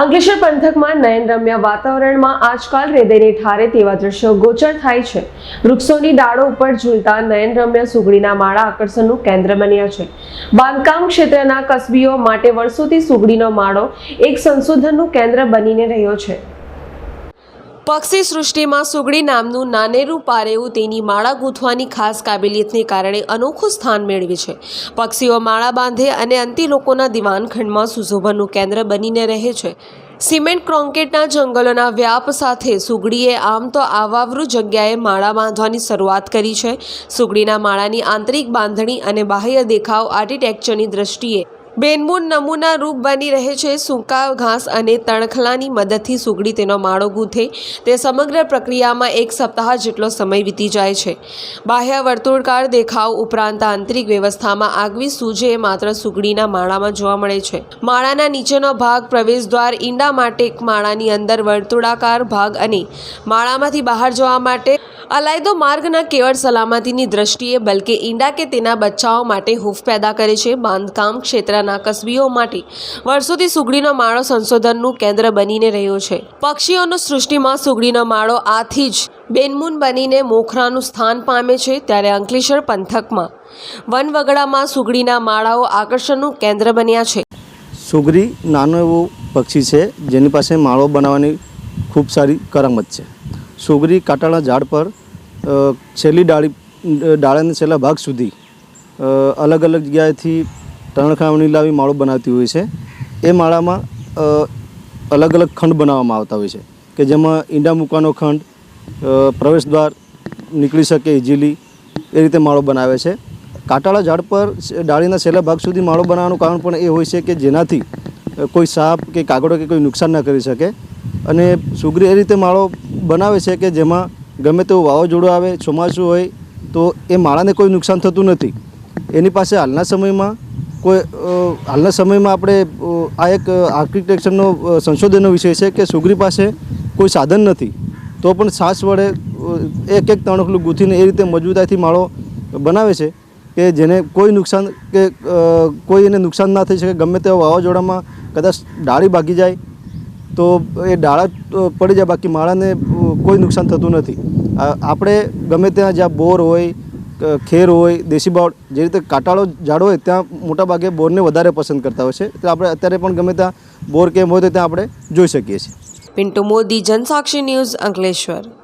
અંકલેશ્વર પંથકમાં નયન રમ્ય વાતાવરણમાં આજકાલ હૃદયને ઠારે તેવા દ્રશ્યો ગોચર થાય છે. વૃક્ષોની ડાળો ઉપર ઝૂલતા નયન રમ્ય સુગડીના માળા આકર્ષણનું કેન્દ્ર બન્યા છે. બાંધકામ ક્ષેત્રના કસબીઓ માટે વર્ષોથી સુગડીનો માળો એક સંશોધનનું કેન્દ્ર બનીને રહ્યો છે. પક્ષી સૃષ્ટિમાં સુગડી નામનું નાનેરું પારેવું તેની માળા ગૂંથવાની ખાસ કાબેલિયતને કારણે અનોખું સ્થાન મેળવે છે. પક્ષીઓ માળા બાંધે અને અંતિ લોકોના દિવાનખંડમાં સુશોભનનું કેન્દ્ર બનીને રહે છે. સિમેન્ટ ક્રોન્કેટના જંગલોના વ્યાપ સાથે સુગડીએ આમ તો આવાવરૂ જગ્યાએ માળા બાંધવાની શરૂઆત કરી છે. સુગડીના માળાની આંતરિક બાંધણી અને બાહ્ય દેખાવ આર્કિટેક્ચરની દ્રષ્ટિએ બેનમૂન નમૂના રૂપ બની રહે છે. સૂકા ઘાસ અને તણખલાની મદદથી સુગડી તેનો માળો ગૂંથે. તે સમગ્ર પ્રક્રિયામાં એક સપ્તાહ જેટલો સમય વીતી જાય છે. બાહ્ય વર્તુળકાર દેખાવ ઉપરાંત આંતરિક વ્યવસ્થામાં આગવી સૂજે એ માત્ર સુગડીના માળામાં જોવા મળે છે. માળાના નીચેનો ભાગ પ્રવેશદ્વાર ઈંડા માટે માળાની અંદર વર્તુળાકાર ભાગ અને માળામાંથી બહાર જવા માટે અલાયદો માર્ગના કેવળ સલામતીની દ્રષ્ટિએ, બલકે ઈંડા કે તેના બચ્ચાઓ માટે હૂંફ પેદા કરે છે. બાંધકામ ક્ષેત્રના કસબીઓ માટે વર્ષોથી સુગડીનો માળો સંશોધનનું કેન્દ્ર બનીને રહ્યો છે. પક્ષીઓનો સૃષ્ટિમાં સુગડીનો માળો આથી જ બેનમૂન બનીને મોખરાનું સ્થાન પામે છે ત્યારે અંકલેશ્વર પંથકમાં. વનવગડામાં સુગડીના માળાઓ આકર્ષણનું કેન્દ્ર બન્યા છે. સુગરી નાનું એવું પક્ષી છે, જેની પાસે માળો બનાવવાની ખૂબ સારી કરામત છે. સુગરી કાંટાળા ઝાડ પર છેલ્લી ડાળી ડાળાના છેલ્લા ભાગ સુધી અલગ અલગ જગ્યાએથી તણખાવણી લાવી માળો બનાવતી હોય છે. એ માળામાં અલગ અલગ ખંડ બનાવવામાં આવતા હોય છે. કે જેમાં ઈંડા મૂકવાનો ખંડ પ્રવેશદ્વાર નીકળી શકે ઇઝીલી એ રીતે માળો બનાવે છે. કાંટાળા ઝાડ પર ડાળીના છેલ્લા ભાગ સુધી માળો બનાવવાનું કારણ પણ એ હોય છે કે જેનાથી કોઈ સાપ કે કાગડો કે કોઈ નુકસાન ન કરી શકે. અને સુગરી એ રીતે માળો બનાવે છે કે જેમાં ગમે તેવું વાવાઝોડું આવે, ચોમાસું હોય, તો એ માળાને કોઈ નુકસાન થતું નથી. એની પાસે હાલના સમયમાં કોઈ હાલના સમયમાં આપણે આ એક આર્કિટેક્ચરનો સંશોધનનો વિષય છે કે સુગરી પાસે કોઈ સાધન નથી. તો પણ સાસ વડે એક એક તણખલું ગૂંથીને એ રીતે મજબૂતાઈથી માળો બનાવે છે કે જેને કોઈ નુકસાન, કે કોઈ એને નુકસાન ના થઈ શકે, ગમે તેવા વાવાઝોડામાં કદાચ ડાળી ભાગી જાય, તો એ ડાળા પડી જાય, બાકી માળાને કોઈ નુકસાન થતું નથી. આપણે ગમે ત્યાં જ્યાં બોર હોય ખેર હોય, દેશી બાવળ, જે રીતે કાંટાળો ઝાડ હોય, ત્યાં મોટાભાગે બોરને વધારે પસંદ કરતા હોય છે. એટલે આપણે અત્યારે પણ ગમે ત્યાં બોર કેમ હોય તો ત્યાં આપણે જોઈ શકીએ છીએ. પિન્ટુ મોદી, જનસાક્ષી ન્યૂઝ અંકલેશ્વર.